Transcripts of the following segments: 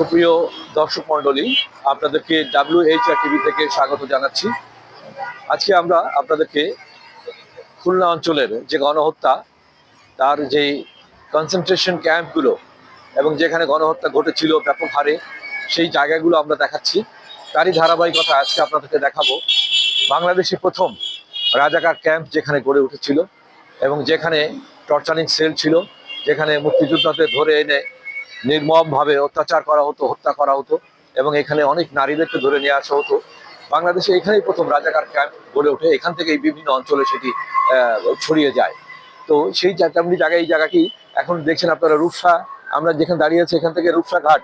সুপ্রিয় দর্শক মণ্ডলী, আপনাদেরকে ডাব্লিউ এইচ আর টিভি থেকে স্বাগত জানাচ্ছি। আজকে আমরা আপনাদেরকে খুলনা অঞ্চলের যে গণহত্যা, তার যে কনসেন্ট্রেশন ক্যাম্পগুলো এবং যেখানে গণহত্যা ঘটেছিল ব্যাপক হারে, সেই জায়গাগুলো আমরা দেখাচ্ছি। তারই ধারাবাহিকতা আজকে আপনাদেরকে দেখাবো। বাংলাদেশে প্রথম রাজাকার ক্যাম্প যেখানে গড়ে উঠেছিল এবং যেখানে টর্চারিং সেল ছিল, যেখানে মুক্তিযোদ্ধাদের ধরে এনে নির্মমভাবে অত্যাচার করা হতো, হত্যা করা হতো এবং এখানে অনেক নারীদেরকে ধরে নিয়ে আসা হতো। বাংলাদেশে এখানেই প্রথম রাজাকার ক্যাম্প গড়ে ওঠে। এখান থেকেই বিভিন্ন অঞ্চলে সেটি ছড়িয়ে যায়। তো সেই তেমনি জায়গায় এই জায়গাটি এখন দেখছেন আপনারা রূপসা, আমরা যেখানে দাঁড়িয়ে আছি এখান থেকে রূপসা ঘাট,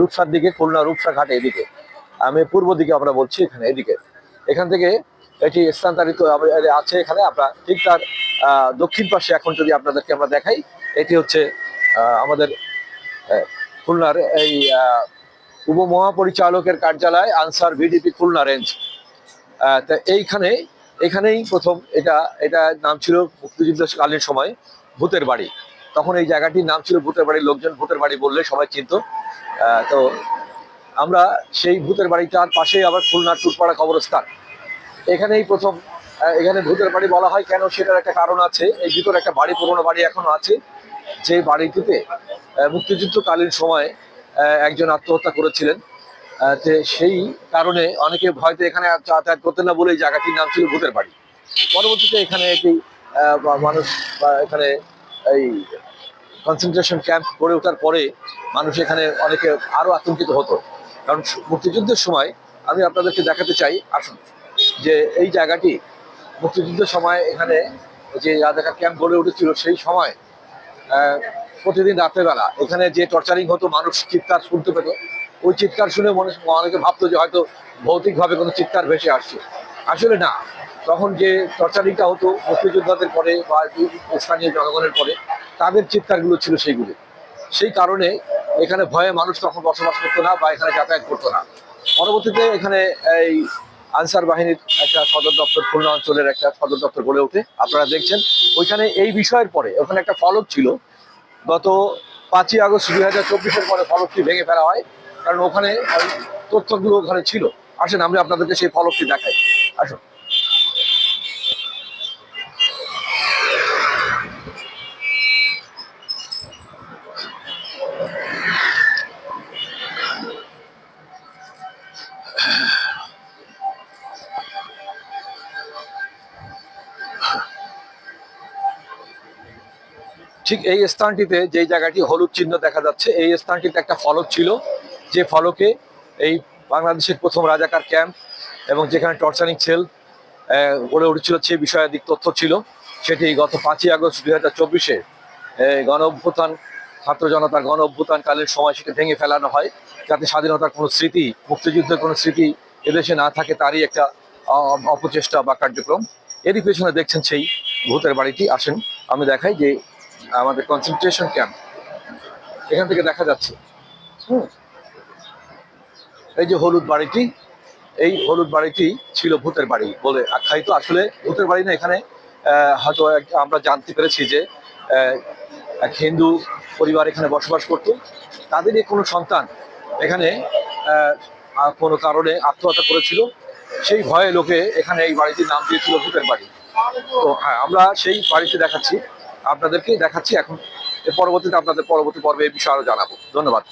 রূপসার দিকে, খুলনা রূপসা ঘাট এদিকে। আমি পূর্ব দিকে আমরা বলছি এখানে, এদিকে। এখান থেকে এটি স্থানান্তরিত আছে এখানে, আমরা ঠিক তার দক্ষিণ পাশে এখন যদি আপনাদেরকে আমরা দেখাই, এটি হচ্ছে আমাদের খুলনার এই উপমহাপরিচালকের কার্যালয়, আনসার ভিডিপি খুলনা রেঞ্জ। তা এইখানে, এখানেই প্রথম এটা এটা নাম ছিল মুক্তিযুদ্ধকালীন সময়, ভূতের বাড়ি। তখন এই জায়গাটির নাম ছিল ভূতের বাড়ির লোকজন ভূতের বাড়ি বললে সবাই চিনত। তো আমরা সেই ভূতের বাড়িটার পাশেই আবার খুলনার টুরপাড়া কবরস্থান। এখানেই প্রথম এখানে ভূতের বাড়ি বলা হয় কেন সেটার একটা কারণ আছে। এই ভিতরে একটা বাড়ি, পুরোনো বাড়ি এখনও আছে। যে বাড়িটিতে মুক্তিযুদ্ধকালীন সময়ে একজন আত্মহত্যা করেছিলেন। সেই কারণে অনেকে ভয়তে এখানে যাতায়াত করতেন না বলে এই জায়গাটির নাম ছিল ভূতের বাড়ি। পরবর্তীতে এখানে একটি মানুষ এখানে এই কনসেন্ট্রেশন ক্যাম্প গড়ে ওঠার পরে মানুষ এখানে অনেকে আরও আতঙ্কিত হতো। কারণ মুক্তিযুদ্ধের সময় আমি আপনাদেরকে দেখাতে চাই, আসুন, যে এই জায়গাটি মুক্তিযুদ্ধের সময় এখানে যে রাজাকার ক্যাম্প গড়ে উঠেছিল সেই সময় প্রতিদিন রাত্রেবেলা। এখানে যে টর্চারিং হতো, মানুষ চিৎকার শুনতে পেত। ওই চিৎকার শুনে মনে অনেকে ভাবতো যে হয়তো ভৌতিকভাবে কোনো চিৎকার ভেসে আসছে। আসলে না। তখন যে টর্চারিংটা হতো, মুক্তিযোদ্ধাদের পরে বা স্থানীয় জনগণের পরে, তাদের চিৎকারগুলো ছিল সেইগুলি। সেই কারণে এখানে ভয়ে মানুষ তখন বসবাস করতো না বা এখানে যাতায়াত করতো না। পরবর্তীতে এখানে এই আনসার বাহিনীর একটা সদর দপ্তর, খুলনা অঞ্চলের একটা সদর দপ্তর গড়ে ওঠে। আপনারা দেখছেন, ওইখানে এই বিষয়ের পরে, ওখানে একটা ফলক ছিল। গত পাঁচই আগস্ট দুই হাজার চব্বিশের পরে ফলকটি ভেঙে ফেলা হয়, কারণ ওখানে তথ্যগুলো ওখানে ছিল। আসেন আমরা আপনাদেরকে সেই ফলকটি দেখাই। আসুন। ঠিক এই স্থানটিতে যে জায়গাটি হলুদ চিহ্ন দেখা যাচ্ছে, এই স্থানটিতে একটা ফলক ছিল। যে ফলকে এই বাংলাদেশের প্রথম রাজাকার ক্যাম্প এবং যেখানে টর্চারিং সেল গড়ে উঠেছিল সে বিষয়াদিক তথ্য ছিল। সেটি গত পাঁচই আগস্ট দুই হাজার চব্বিশে গণ অভ্যুত্থান, ছাত্র জনতার গণ অভ্যুত্থানকালীন সময় সেটা ভেঙে ফেলানো হয়। যাতে স্বাধীনতার কোনো স্মৃতি, মুক্তিযুদ্ধের কোনো স্মৃতি এদেশে না থাকে তারই একটা অপচেষ্টা বা কার্যক্রম। এরই পেছনে দেখছেন সেই ভূতের বাড়িটি। আসেন, আমি দেখাই যে আমাদের কনসেন্ট্রেশন ক্যাম্প এখান থেকে দেখা যাচ্ছে। এই যে হলুদ বাড়িটি, এই হলুদ বাড়িটি ছিল ভূতের বাড়ি বলে আখ্যায়িত। আসলে ভূতের বাড়ি না, এখানে হয়তো আমরা জানতে পেরেছি যে এক হিন্দু পরিবার এখানে বসবাস করত। তাদেরই কোনো সন্তান এখানে কোনো কারণে আত্মহত্যা করেছিল। সেই ভয়ে লোকে এখানে এই বাড়িটির নাম দিয়েছিল ভূতের বাড়ি। তো হ্যাঁ আমরা সেই বাড়িতে দেখাচ্ছি। আপনাদেরকে দেখাচ্ছি এখন। পরবর্তীতে আপনাদের পরবর্তী পর্বে এই বিষয়ে আরও জানাব। ধন্যবাদ।